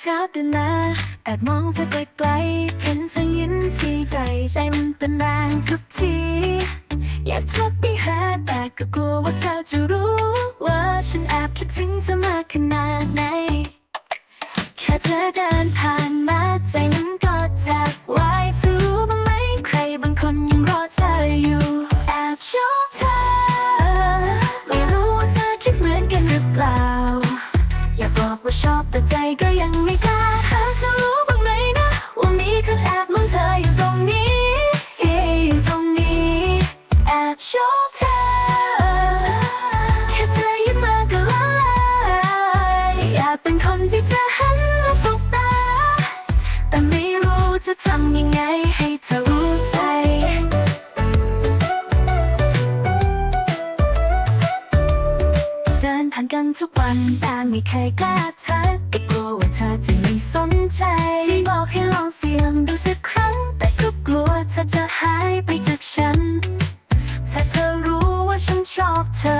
เช้าตื่นมาแอบมองเธอไกลๆเห็นเธอยิ้มทีไกลใจมันเต้นแรงทุกที อยากทักไปหาแต่ก็กลัวว่าเธอจะรู้ ว่าฉันแอบคิดถึงเธอมากขนาดไหน แค่เธอเดินผ่านำยังไงให้เธอรู้ใจ เดินผ่านกันทุกวันแต่ไม่เคยกล้าทักก็กลัวว่าเธอจะไม่สนใจ ที่บอกให้ลองเสี่ยงดูสักครั้ง แต่ก็กลัวเธอจะหายไปจากฉัน ถ้าเธอรู้ว่าฉันชอบเธอ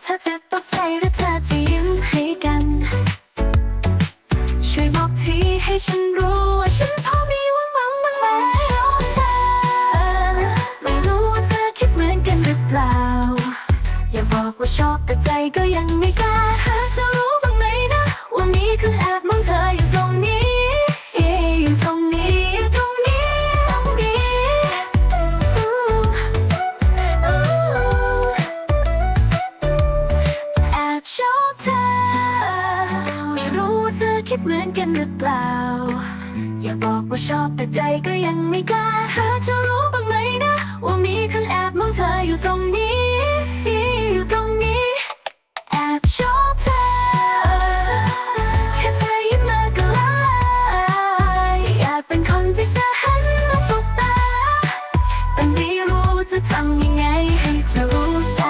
เธอจะตกใจหรือเธอจะยิ้มให้กัน ช่วยบอกทีให้ฉันรู้ ก็ยังไม่กล้าหาจะรู้บ้างไหมนะว่ามีคนแอบมองเธออยู่ตรงนี้อยู่ตรงนี้อยู่ตรงนี้ตรงนี้อู้อู้แอบชอบเธอ ไม่รู้เธอคิดเหมือนกันหรือเปล่า อย่าบอกว่าชอบแต่ใจก็ยังไม่กล้าหาจะรู้บ้างำยังไงให้เธอรู้ใจ